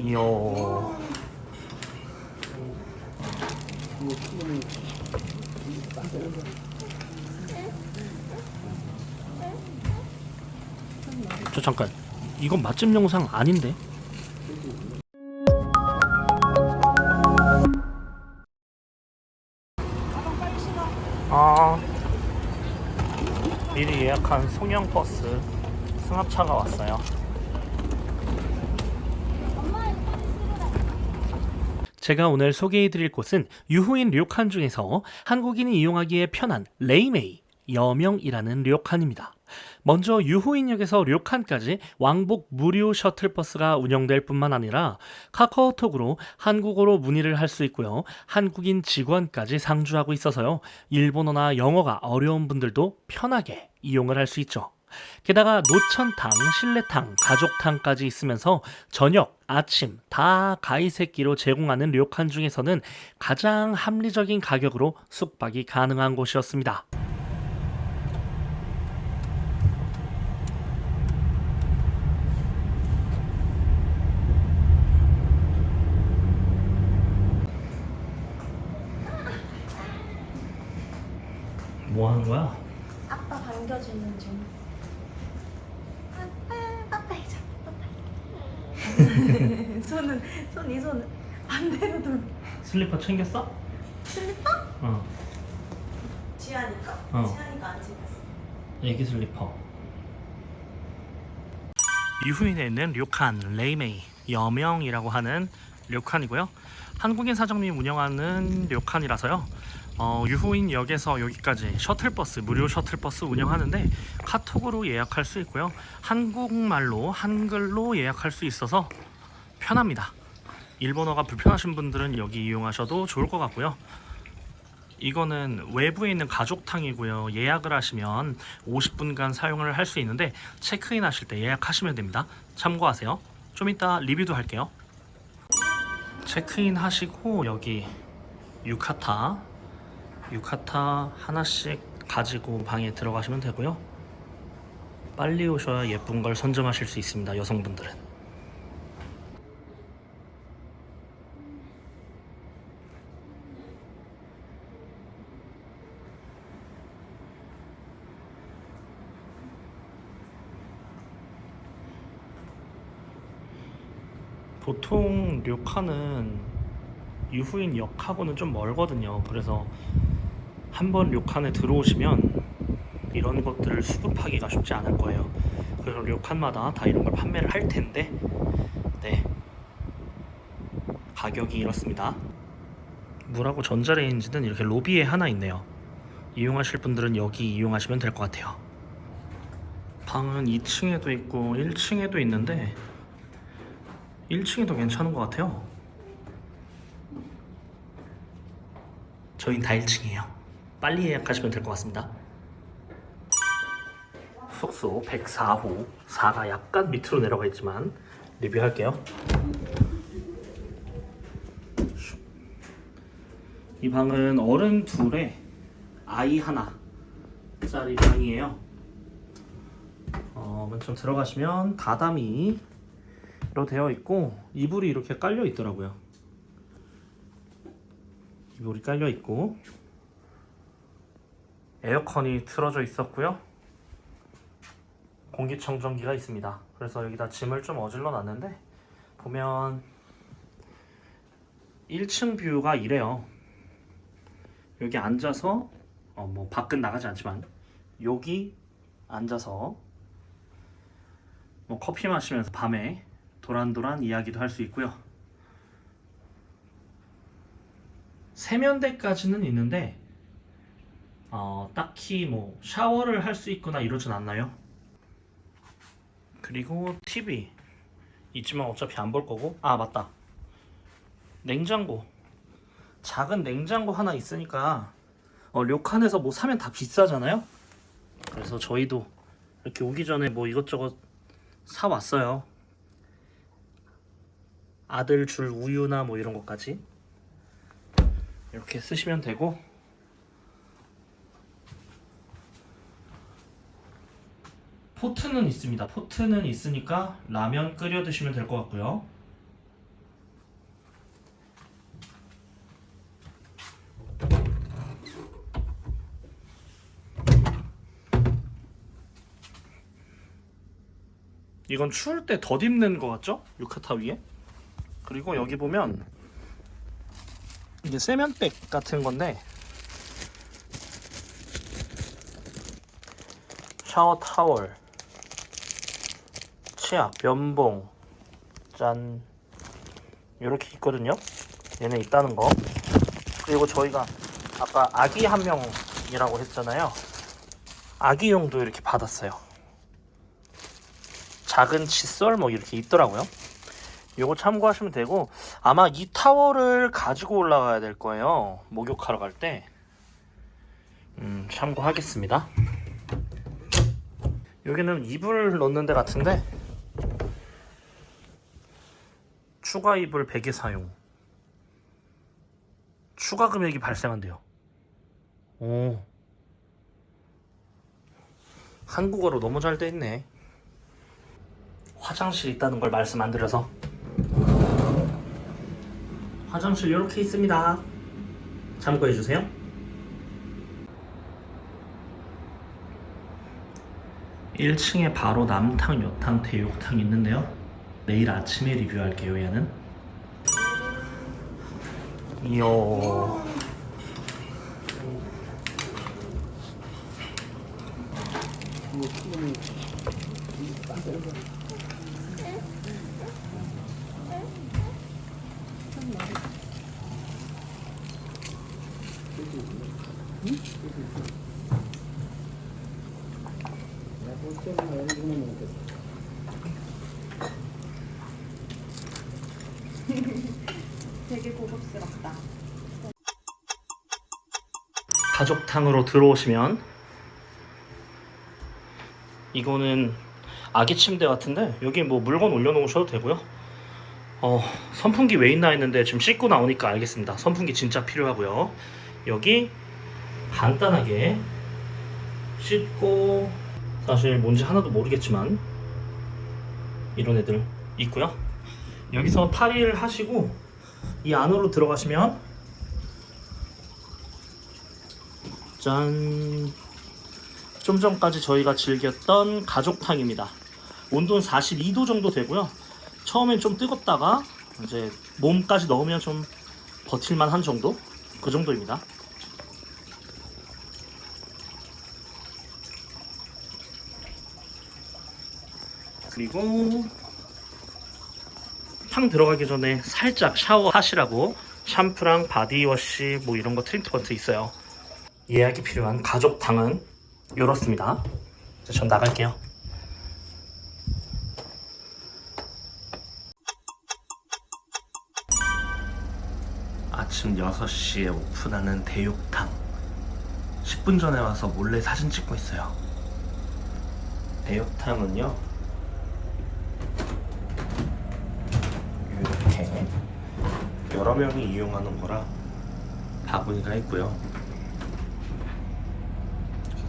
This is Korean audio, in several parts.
이야. 저 잠깐 이건 맛집 영상 아닌데? 아 미리 예약한 송영 버스 승합차가 왔어요. 제가 오늘 소개해드릴 곳은 유후인 료칸 중에서 한국인이 이용하기에 편한 레이메이 여명이라는 료칸입니다. 먼저 유후인역에서 료칸까지 왕복 무료 셔틀버스가 운영될 뿐만 아니라 카카오톡으로 한국어로 문의를 할 수 있고요. 한국인 직원까지 상주하고 있어서요. 일본어나 영어가 어려운 분들도 편하게 이용을 할 수 있죠. 게다가 노천탕, 실내탕, 가족탕까지 있으면서 저녁, 아침 다 가이세끼로 제공하는 료칸 중에서는 가장 합리적인 가격으로 숙박이 가능한 곳이었습니다. 뭐 하는 거야? 아빠 반겨주는 중. 아빠, 아빠 해줘. 손은 손이 손은 반대로 돌. 슬리퍼 챙겼어? 슬리퍼? 어. 지하니까. 어. 지하니까 안 챙겼어. 애기 슬리퍼. 유후인에 있는 료칸 레이메이 여명이라고 하는 료칸이고요. 한국인 사장님이 운영하는 료칸이라서요. 어, 유후인 역에서 여기까지 셔틀버스 무료 셔틀버스 운영하는데 카톡으로 예약할 수 있고요. 한국말로 한글로 예약할 수 있어서 편합니다. 일본어가 불편하신 분들은 여기 이용하셔도 좋을 것 같고요. 이거는 외부에 있는 가족탕이고요. 예약을 하시면 50분간 사용을 할 수 있는데 체크인 하실 때 예약하시면 됩니다. 참고하세요. 좀 이따 리뷰도 할게요. 체크인 하시고 여기 유카타 유카타 하나씩 가지고 방에 들어가시면 되고요. 빨리 오셔야 예쁜 걸 선점하실 수 있습니다. 여성분들은. 보통 료칸은 유후인 역하고는 좀 멀거든요. 그래서 한번 료칸에 들어오시면 이런 것들을 수급하기가 쉽지 않을 거예요. 그래서 료칸마다 다 이런 걸 판매를 할 텐데, 네. 가격이 이렇습니다. 물하고 전자레인지는 이렇게 로비에 하나 있네요. 이용하실 분들은 여기 이용하시면 될 것 같아요. 방은 2층에도 있고 1층에도 있는데 1층이 더 괜찮은 것 같아요. 저희는 다 1층이에요. 빨리 예약하시면 될 것 같습니다. 숙소 104호 4가 약간 밑으로 내려가 있지만 리뷰할게요. 이 방은 어른 둘에 아이 하나 짜리 방이에요. 어, 맨 처음 들어가시면 다다미 로 되어 있고 이불이 이렇게 깔려 있더라고요. 이불이 깔려 있고 에어컨이 틀어져 있었고요. 공기청정기가 있습니다. 그래서 여기다 짐을 좀 어질러 놨는데 보면 1층 뷰가 이래요. 여기 앉아서 어, 뭐 밖은 나가지 않지만 여기 앉아서 뭐 커피 마시면서 밤에 도란도란 이야기도 할 수 있고요. 세면대까지는 있는데 어, 딱히 뭐 샤워를 할 수 있거나 이러진 않나요? 그리고 TV 있지만 어차피 안 볼 거고. 아 맞다. 냉장고. 작은 냉장고 하나 있으니까 어, 료칸에서 뭐 사면 다 비싸잖아요? 그래서 저희도 이렇게 오기 전에 뭐 이것저것 사 왔어요 아들 줄 우유나 뭐 이런 것까지 이렇게 쓰시면 되고 포트는 있습니다. 포트는 있으니까 라면 끓여 드시면 될 것 같고요. 이건 추울 때 덧입는 것 같죠? 유카타 위에? 그리고 여기 보면 이게 세면백 같은 건데 샤워 타월, 치약, 면봉, 짠 이렇게 있거든요. 얘네 있다는 거. 그리고 저희가 아까 아기 한 명이라고 했잖아요. 아기용도 이렇게 받았어요. 작은 칫솔 뭐 이렇게 있더라고요. 요거 참고하시면 되고 아마 이 타월을 가지고 올라가야 될 거예요. 목욕하러 갈 때. 음, 참고하겠습니다. 여기는 이불 넣는 데 같은데 추가 이불 100개 사용. 추가 금액이 발생한대요. 오. 한국어로 너무 잘 돼 있네. 화장실 있다는 걸 말씀 안 드려서. 화장실 이렇게 있습니다. 참고해 주세요. 일층에 바로 남탕, 여탕, 대욕탕 있는데요. 내일 아침에 리뷰할게요, 얘는. 이요. 되게 고급스럽다. 가족탕으로 들어오시면 이거는 아기 침대 같은데 여기 뭐 물건 올려놓으셔도 되고요. 어 선풍기 왜 있나 했는데 지금 씻고 나오니까 알겠습니다. 선풍기 진짜 필요하고요. 여기 간단하게 씻고 사실 뭔지 하나도 모르겠지만 이런 애들 있고요. 여기서 탈의를 하시고 이 안으로 들어가시면 짠. 좀 전까지 저희가 즐겼던 가족탕입니다. 온도는 42도 정도 되고요. 처음엔 좀 뜨겁다가 이제 몸까지 넣으면 좀 버틸만 한 정도? 그 정도입니다. 그리고 탕 들어가기 전에 살짝 샤워하시라고 샴푸랑 바디워시 뭐 이런 거 트리트먼트 있어요. 예약이 필요한 가족탕은 이렇습니다. 전 나갈게요. 아침 6시에 오픈하는 대육탕. 10분 전에 와서 몰래 사진 찍고 있어요. 대육탕은요. 이렇게 여러 명이 이용하는 거라 바구니가 있고요.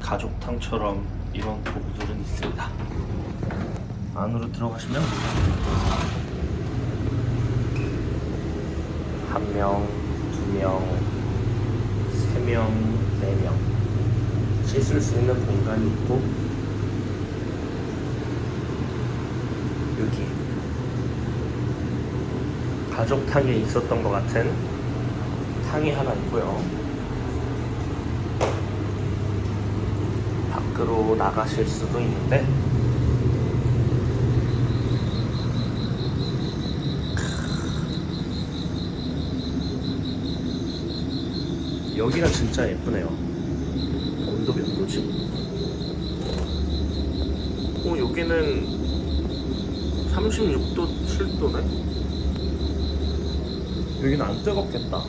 가족탕처럼 이런 도구들은 있습니다. 안으로 들어가시면 한 명, 두 명, 세 명, 네 명 씻을 수 있는 공간이 있고 여기 가족탕에 있었던 것 같은 탕이 하나 있고요. 밖으로 나가실 수도 있는데 여기가 진짜 예쁘네요 온도 몇 도지? 어 여기는 36도 7도네 여기는 안 뜨겁겠다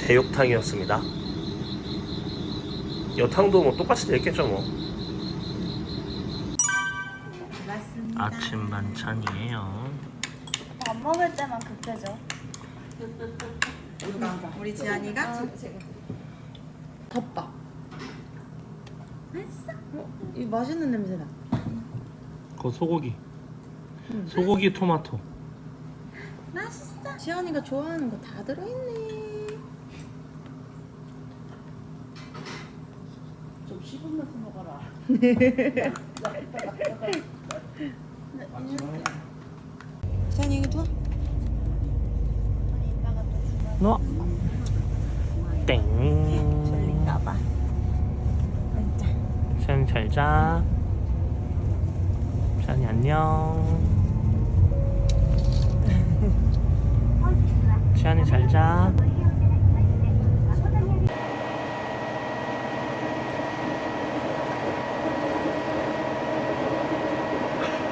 대욕탕이었습니다. 여탕도 뭐 똑같이 됐겠죠 뭐. 맞습니다. 아침 반찬이에요. 밥 먹을 때만 급해져. 우리 지안이가? 아. 덮밥. 맛있어. 어, 이 맛있는 냄새다. 그거 소고기. 음. 소고기 토마토. 맛있어. 지연이가 좋아하는 거 다 들어있네. 좀 씹으면서 먹어라. 지연이 여기 누워. 누워. 땡. 졸린가봐. 자. 쌤잘 자. 찬이 안녕. 찬이 잘 자.